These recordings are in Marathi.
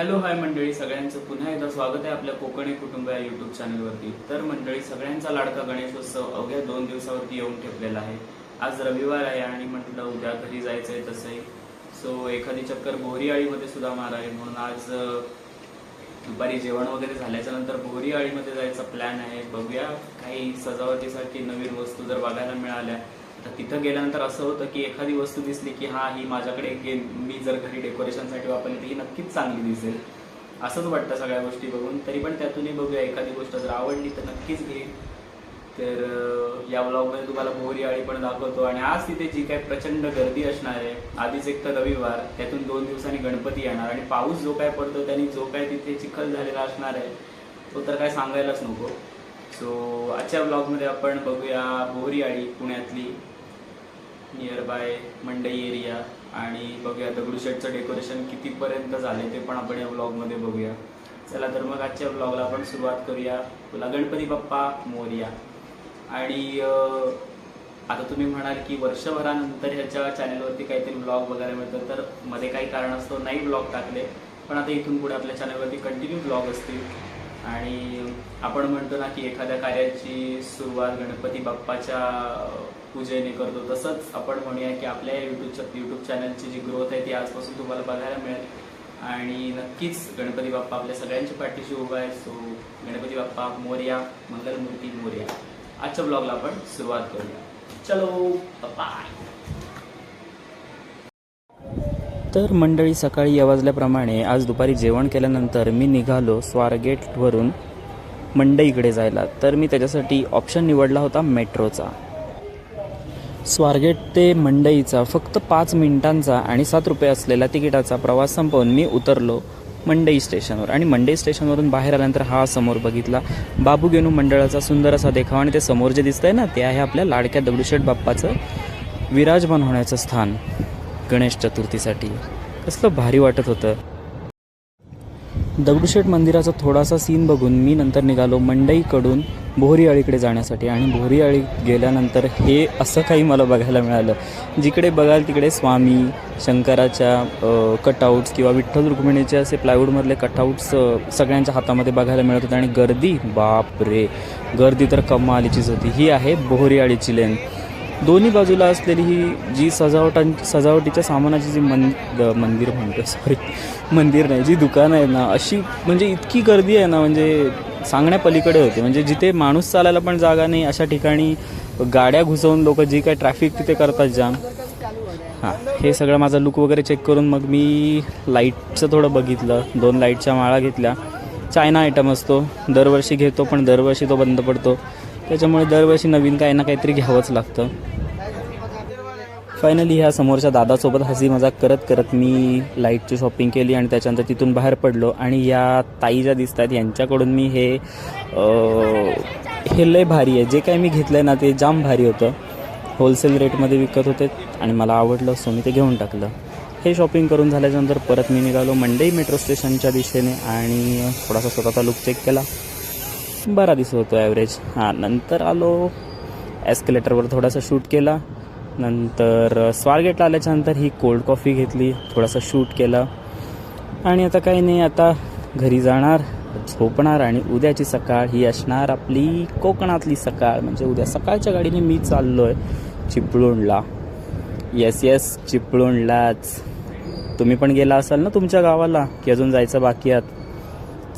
हॅलो हाय मंडळी. सगळ्यांचं पुन्हा एकदा स्वागत आहे आपल्या कोकणी कुटुंब या युट्यूब चॅनलवरती तर मंडळी सगळ्यांचा लाडका गणेशोत्सव अवघ्या दोन दिवसावरती येऊन ठेपलेला आहे. आज रविवार आहे आणि म्हटलं उद्या घरी जायचं आहे तसंही. सो एखादी चक्कर बोरीआळीमध्ये सुद्धा मारावी म्हणून आज दुपारी जेवण वगैरे झाल्याच्यानंतर बोरीआळीमध्ये जायचा प्लॅन आहे. बघूया काही सजावटीसाठी नवीन वस्तू जर बघायला मिळाल्या तर तिथं गेल्यानंतर असं होतं की एखादी वस्तू दिसली की हा ही माझ्याकडे गेम मी जर घरी डेकोरेशनसाठी वापरली तर ही नक्कीच चांगली दिसेल. असंच वाटतं सगळ्या गोष्टी बघून. तरी पण त्यातूनही बघूया एखादी गोष्ट जर आवडली तर नक्कीच घेईन तर या ब्लॉगमध्ये तुम्हाला मोहरी आळी पण दाखवतो. आणि आज तिथे जी काही प्रचंड गर्दी असणार आहे आधीच एक तर रविवार त्यातून दोन दिवसांनी गणपती येणार. आणि पाऊस जो काय पडतो त्याने जो काय तिथे चिखल झालेला असणार आहे तो तर काय सांगायलाच नको. सो आजच्या ब्लॉगमध्ये आपण बघूया मोहरी आळी पुण्यातली. नियर बाय मंडई एरिया आणि बघूया दगडूशेठचं डेकोरेशन कितीपर्यंत झाले ते पण आपण या ब्लॉगमध्ये बघूया. चला तर मग आजच्या ब्लॉगला आपण सुरुवात करूया. तुला गणपती बाप्पा मोर्या. आणि आता तुम्ही म्हणाल की वर्षभरानंतर ह्याच्या चॅनलवरती काहीतरी ब्लॉग वगैरे मिळतं तर मध्ये काही कारण असतो नाही ब्लॉग टाकले. पण आता इथून पुढे आपल्या चॅनलवरती कंटिन्यू ब्लॉग असतील. आणि आपण म्हणतो ना की एखाद्या कार्याची सुरुवात गणपती बाप्पाच्या पूजेने करतो. तसंच आपण म्हणूया की आपल्या यूट्यूबच्या यूट्यूब चॅनलची जी ग्रोथ आहे ती आजपासून तुम्हाला बघायला मिळेल. आणि नक्कीच गणपती बाप्पा आपल्या सगळ्यांच्या पाठीशी उभा आहे. सो गणपती बाप्पा मोर्या मंगलमूर्ती मोर्या. आजच्या ब्लॉगला आपण सुरुवात करूया. चलो बाय तर मंडळी सकाळी या वाजल्याप्रमाणे आज दुपारी जेवण केल्यानंतर मी निघालो स्वारगेटवरून मंडईकडे जायला. तर मी त्याच्यासाठी ऑप्शन निवडला होता मेट्रोचा. स्वारगेट ते मंडईचा फक्त पाच मिनिटांचा आणि सात रुपये असलेला तिकिटाचा प्रवास संपवून मी उतरलो मंडई स्टेशनवर. आणि मंडई स्टेशनवरून बाहेर आल्यानंतर हा समोर बघितला. बाबू गेनू मंडळाचा सुंदर असा देखावा आणि ते समोर जे दिसतंय ना ते आहे आपल्या लाडक्या दगडूशेठ बाप्पाचं विराजमान होण्याचं स्थान. गणेश चतुर्थीसाठी. कसलं भारी वाटत होतं. दगडूशेठ मंदिराचा थोडासा सीन बघून मी नंतर निघालो मंडईकडून बोहरीआळीकडे जाण्यासाठी. आणि बोहरीआळी गेल्यानंतर हे असं काही मला बघायला मिळालं. जिकडे बघाल तिकडे स्वामी शंकराच्या कटआउट्स किंवा विठ्ठल रुक्मिणीचे असे प्लायवूडमधले कटआउट्स सगळ्यांच्या हातामध्ये बघायला मिळत होते. आणि गर्दी बाप रे गर्दी तर कमालीचीच होती. ही आहे बोहरीआळीची लेन दोन्ही बाजूला असलेली ही जी सजावटां सजावटीच्या सामानाची जी मन मंदिर म्हणतो सॉरी मंदिर नाही जी दुकानं आहेत ना अशी म्हणजे इतकी गर्दी आहे ना म्हणजे सांगण्यापलीकडे होते. म्हणजे जिथे माणूस चालायला पण जागा नाही अशा ठिकाणी गाड्या घुसवून लोक जी काय ट्रॅफिक तिथे करतात जाम हां हे सगळं माझा लुक वगैरे चेक करून मग मी लाईटचं थोडं बघितलं. दोन लाईटच्या माळा घेतल्या. चायना आयटम असतो. दरवर्षी घेतो पण दरवर्षी तो बंद पडतो. त्याच्यामुळे दरवर्षी नवीन काही ना काहीतरी घ्यावंच लागतं. फायनली ह्या समोरच्या दादासोबत हसी मजाक करत करत मी लाईटची शॉपिंग केली आणि त्याच्यानंतर तिथून बाहेर पडलो आणि या ताई ज्या दिसत आहेत यांच्याकडून मी हे हे लय भारी आहे. जे काही मी घेतलं आहे ना ते जाम भारी होतं. होलसेल रेटमध्ये विकत होते आणि मला आवडलं सो मी ते घेऊन टाकलं. हे शॉपिंग करून झाल्याच्यानंतर परत मी निघालो मंडई मेट्रो स्टेशनच्या दिशेने आणि थोडासा स्वतःचा लुक चेक केला. बरा दिसत होतो ॲव्हरेज हां नंतर आलो एस्केलेटरवर थोडासा शूट केला. नंतर स्वारगेटला आल्याच्यानंतर ही कोल्ड कॉफी घेतली थोडासा शूट केला. आणि आता काही नाही आता घरी जाणार झोपणार आणि उद्याची सकाळ ही असणार आपली कोकणातली सकाळ. म्हणजे उद्या सकाळच्या गाडीने मी चाललो आहे चिपळूणला. Yes yes चिपळूणलाच. तुम्ही पण गेला असाल ना तुमच्या गावाला की अजून जायचं बाकी आहात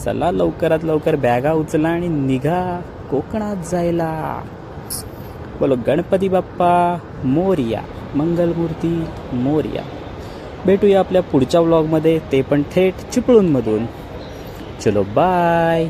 चला लवकरात लवकर बॅगा उचला आणि निघा कोकणात जायला. बोलो गणपती बाप्पा मोर्या मंगलमूर्ती मोर्या. भेटूया आपल्या पुढच्या व्लॉगमध्ये ते पण थेट चिपळूणमधून. चलो बाय